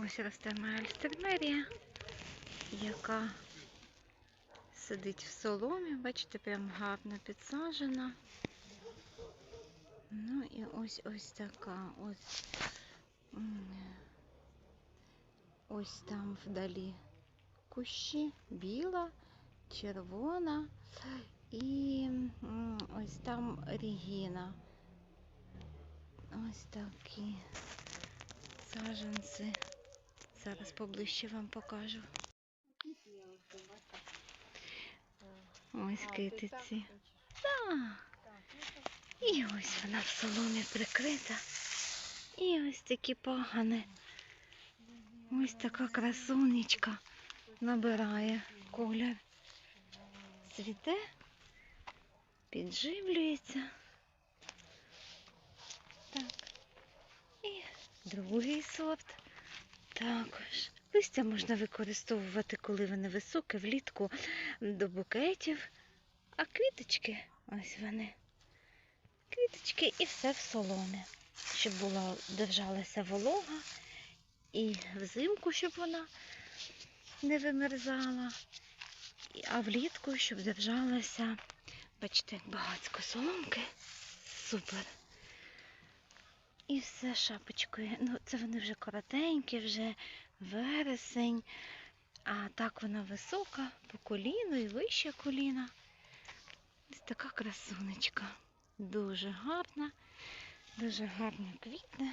Ось росте моя альстермерія, яка сидить в соломі. Бачите, прям гарно підсаджена. Ну і ось ось така. Ось, ось там вдалі кущі, біла, червона і ось там регіна. Ось такі саджанці. Зараз поближче вам покажу. Ось китиці. Так. І ось вона в соломі прикрита. І ось такі пагани. Ось така красунечка набирає колір. Цвіте, підживлюється. Так. І другий сорт також. Листя можна використовувати, коли вони високі, влітку до букетів. А квіточки, ось вони. Квіточки і все в соломі, щоб була держалася волога, і взимку, щоб вона не вимерзала, а влітку, щоб держалася. Бачите, як багатько соломки. Супер. І все шапочкою. Ну, це вони вже коротенькі, вже вересень. А так вона висока, по коліну і вище коліна. Ось така красунечка. Дуже гарна, дуже гарно квітне.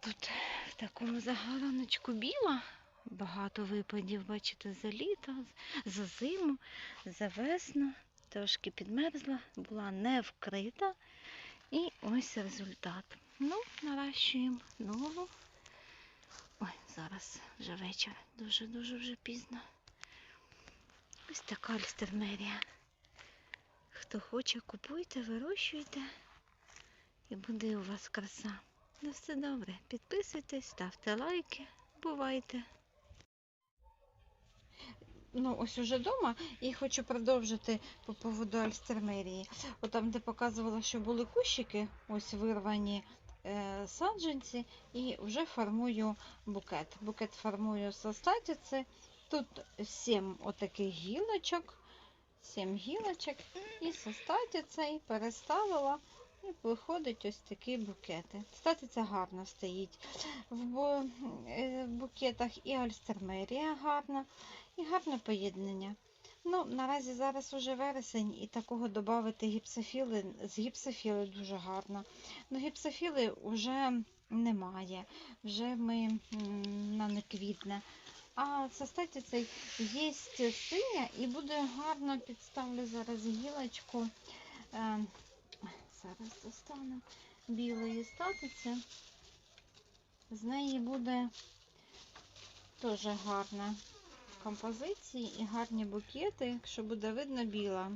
Тут в такому загараночку біла. Багато випадів, бачите, за літо, за зиму, за весну. Трошки підмерзла, була не вкрита. І ось результат. Ну, наращуємо нову. Ой, зараз вже вечір, дуже-дуже вже пізно. Ось така альстермерія. Хто хоче, купуйте, вирощуйте. І буде у вас краса. На все добре. Підписуйтесь, ставте лайки. Бувайте! Ну, ось уже вдома і хочу продовжити по поводу альстермерії. От там, де показувала, що були кущики, ось вирвані е, саджанці, і вже формую букет. Букет формую з статіці. Тут сім отаких гілочок, сім гілочок, і з статіцею переставила. І виходить ось такі букети. Статиця гарно стоїть. В е, букетах і альстермерія гарна, і гарне поєднання. Ну, наразі зараз уже вересень, і такого додати гіпсофіли, з гіпсофіли дуже гарно. Ну, гіпсофіли вже немає, вже ми на не квітне. А це статі цей є синя і буде гарно підставлю зараз гілочку. Е, зараз достану білої статиці. З неї буде теж гарна композиції і гарні букети, якщо буде видно біла.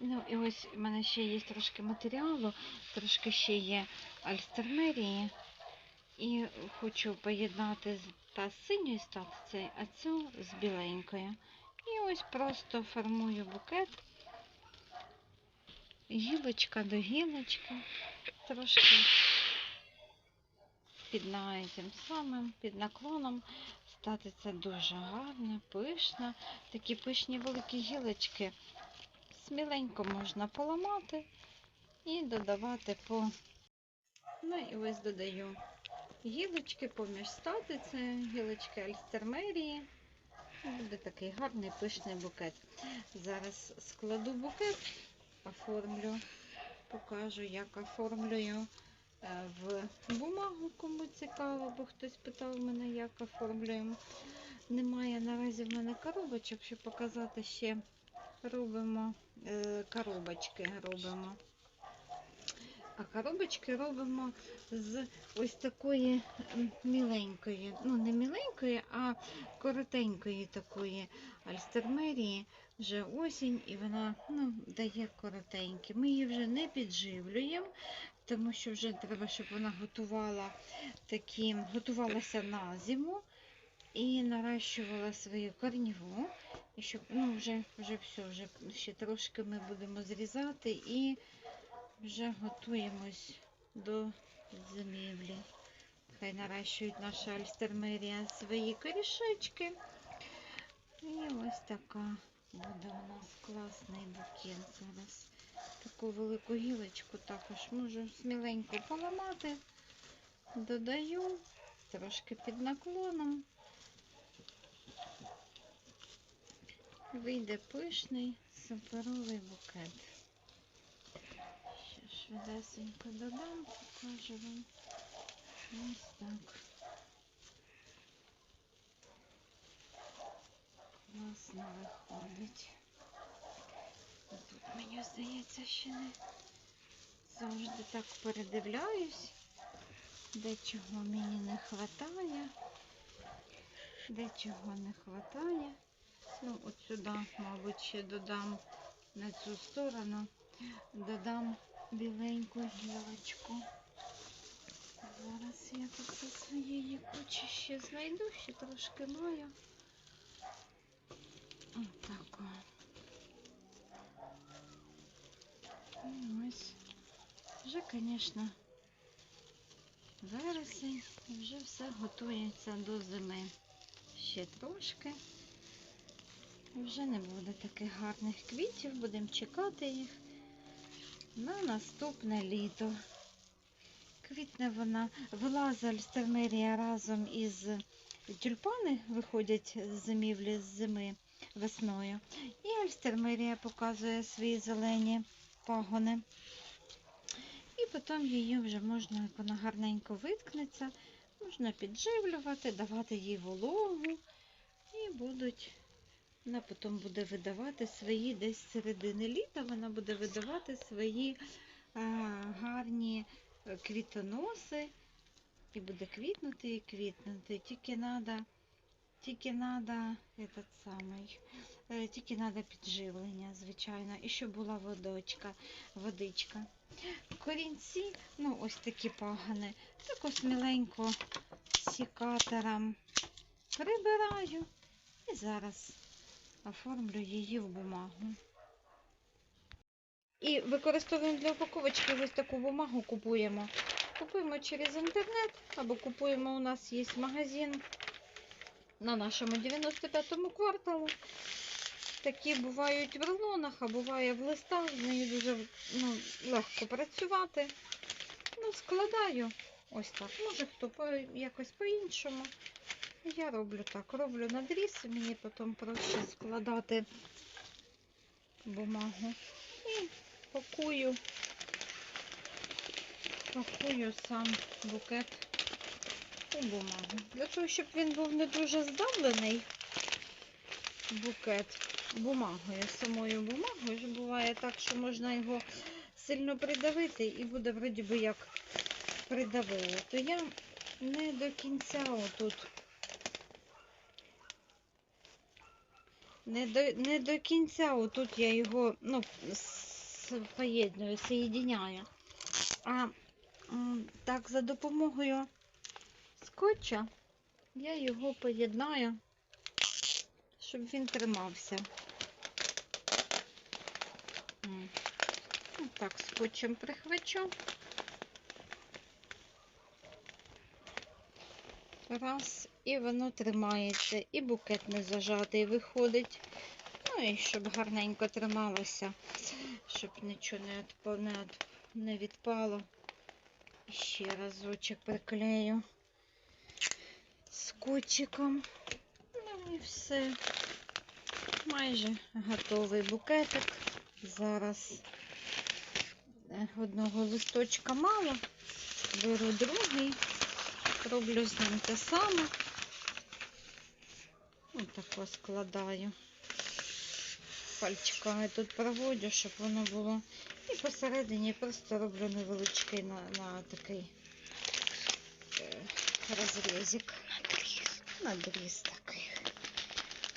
Ну і ось в мене ще є трошки матеріалу, трошки ще є альстермерії. І хочу поєднати та з синьою статицею, а цю з біленькою. І ось просто формую букет. Гілочка до гілочки. Трошки під на- тим самим, під наклоном. Статиця дуже гарна, пишна. Такі пишні великі гілочки. Сміленько можна поламати і додавати по. Ну і ось додаю гілочки поміж статиці, гілочки альстермерії. Буде такий гарний пишний букет. Зараз складу букет, оформлю, покажу, як оформлюю в бумагу, кому цікаво, бо хтось питав мене, як оформлюємо. Немає наразі в мене коробочок, щоб показати ще робимо е, коробочки робимо. А коробочки робимо з ось такої міленької, ну не міленької, а коротенької такої альстермерії. Вже осінь і вона ну, дає коротенькі. Ми її вже не підживлюємо, тому що вже треба, щоб вона готувала такі, готувалася на зиму і наращувала свою корніву. І щоб ну, вже, вже все, вже ще трошки ми будемо зрізати і вже готуємось до зимівлі. Хай наращують наша альстермерія свої корішечки. І ось така буде у нас класний букет зараз. Таку велику гілочку також можу сміленько поламати. Додаю трошки під наклоном. Вийде пишний суперовий букет. Ще швидесенько додам, покажу вам. Ось так. Класно виходить. Мені здається, ще не завжди так передивляюсь, де чого мені не вистачає, де чого не вистачає. Ну, от сюди, мабуть, ще додам на цю сторону, додам біленьку гілочку. Зараз я тут зі своєї кучі ще знайду, ще трошки маю. Отак. І ось. Вже, звісно, вересень, вже все готується до зими. Ще трошки. Вже не буде таких гарних квітів, будемо чекати їх на наступне літо. Квітне вона вилазить альстермерія разом із тюльпани, виходять з зимівлі з зими весною. І альстермерія показує свої зелені пагони. І потім її вже можна, як вона гарненько виткнеться, можна підживлювати, давати їй вологу. І будуть, вона потім буде видавати свої десь середини літа, вона буде видавати свої а, гарні е, квітоноси. І буде квітнути і квітнути. Тільки треба тільки надо этот самий, е, тільки надо підживлення, звичайно, і щоб була водочка, водичка. Корінці, ну ось такі пагани, так ось миленько сікатором прибираю і зараз оформлю її в бумагу. І використовуємо для упаковочки ось таку бумагу купуємо. Купуємо через інтернет або купуємо, у нас є магазин на нашому 95-му кварталу. Такі бувають в рулонах, а буває в листах. З нею дуже ну, легко працювати. Ну, складаю ось так. Може хто по, якось по-іншому. Я роблю так. Роблю надріз, мені потім проще складати бумагу. І пакую, пакую сам букет у бумагу. Для того, щоб він був не дуже здавлений, букет бумагою, самою бумагою, ж буває так, що можна його сильно придавити і буде вроді би як придавило. То я не до кінця отут. Не до, не до кінця отут я його ну, поєдную, соєдиняю. А так за допомогою скотча я його поєднаю, щоб він тримався. Ну, Так, скотчем прихвачу. Раз, і воно тримається, і букет не зажатий виходить. Ну і щоб гарненько трималося, щоб нічого не відпало. І ще разочок приклею скотчиком. Ну і все. Майже готовий букетик. Зараз е, одного листочка мало. Беру другий, роблю з ним те саме. Отако складаю. Пальчиками тут проводжу, щоб воно було. І посередині просто роблю невеличкий на, на такий розрізик. Надріз такий.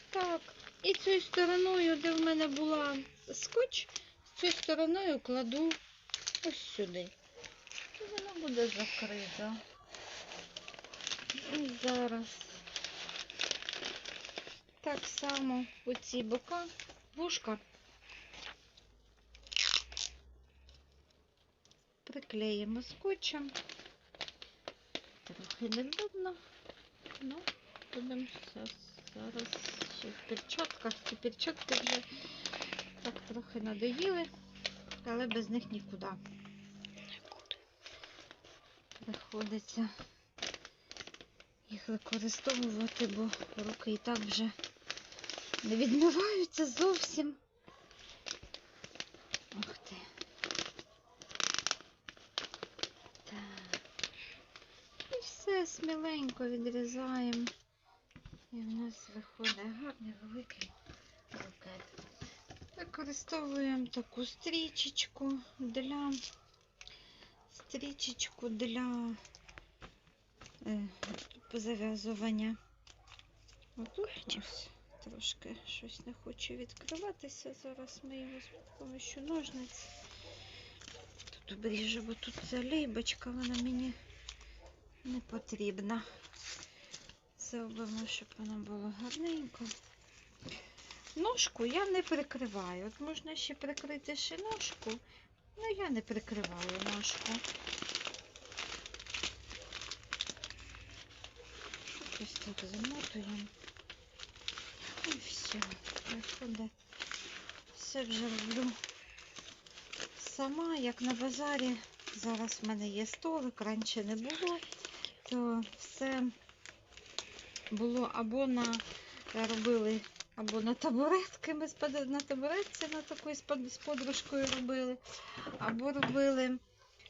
Так. І цією стороною, де в мене була скотч, цією стороною кладу ось сюди. І воно буде закрито. І зараз так само по ці бока вушка. приклеїмо скотчем. Трохи невдобно. Ну, будемо зараз, зараз ще в перчатках. Ці перчатки вже так трохи надоїли, але без них нікуди. Приходиться їх використовувати, бо руки і так вже не відмиваються зовсім. Ух ти. Так. І все сміленько відрізаємо. І в нас виходить гарний великий букет. Використовуємо таку стрічечку для стрічечку для е, зав'язування. Отут ось трошки щось не хоче відкриватися. Зараз ми його з допомогою ножниць. Тут обріжу, бо тут ця лейбочка, вона мені не потрібна. Зробимо, щоб воно було гарненько. Ножку я не прикриваю. От можна ще прикрити ще ножку, але я не прикриваю ножку. Ось так замотуємо. І все. Виходить. Все вже роблю сама, як на базарі. Зараз в мене є столик, раніше не було, то все було або на робили, або на табуретки, ми на табуретці на такої з подружкою робили, або робили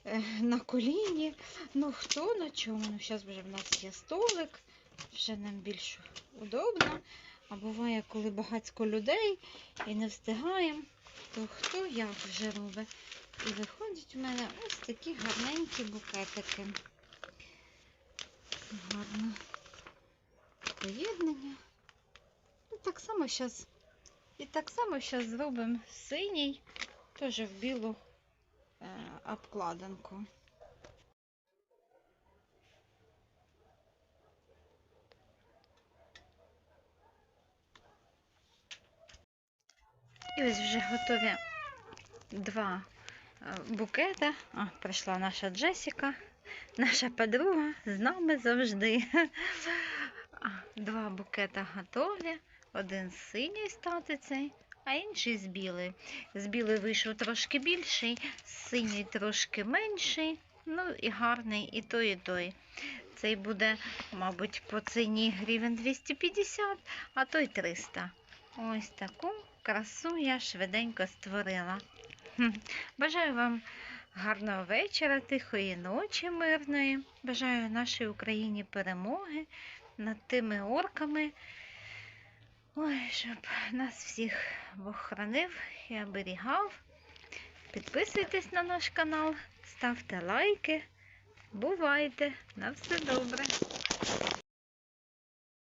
е, на коліні. Ну хто на чому? Ну, зараз вже в нас є столик, вже нам більш удобно. А буває, коли багатько людей і не встигаємо, то хто як вже робить. І виходять у мене ось такі гарненькі букетики. Гарно поєднання. І так само зараз. І так само зараз зробимо синій, теж в білу е, обкладинку. І ось вже готові два е, букета. А, прийшла наша Джесіка, наша подруга з нами завжди. Два букета готові. Один з синій статицей, а інший з білий. З білий вийшов трошки більший, з синій трошки менший. Ну і гарний і той, і той. Цей буде, мабуть, по ціні гривень 250, а той 300. Ось таку красу я швиденько створила. Бажаю вам гарного вечора, тихої ночі мирної. Бажаю нашій Україні перемоги над тими орками. Ой, щоб нас всіх Бог хранив і оберігав. Підписуйтесь на наш канал, ставте лайки. Бувайте! На все добре!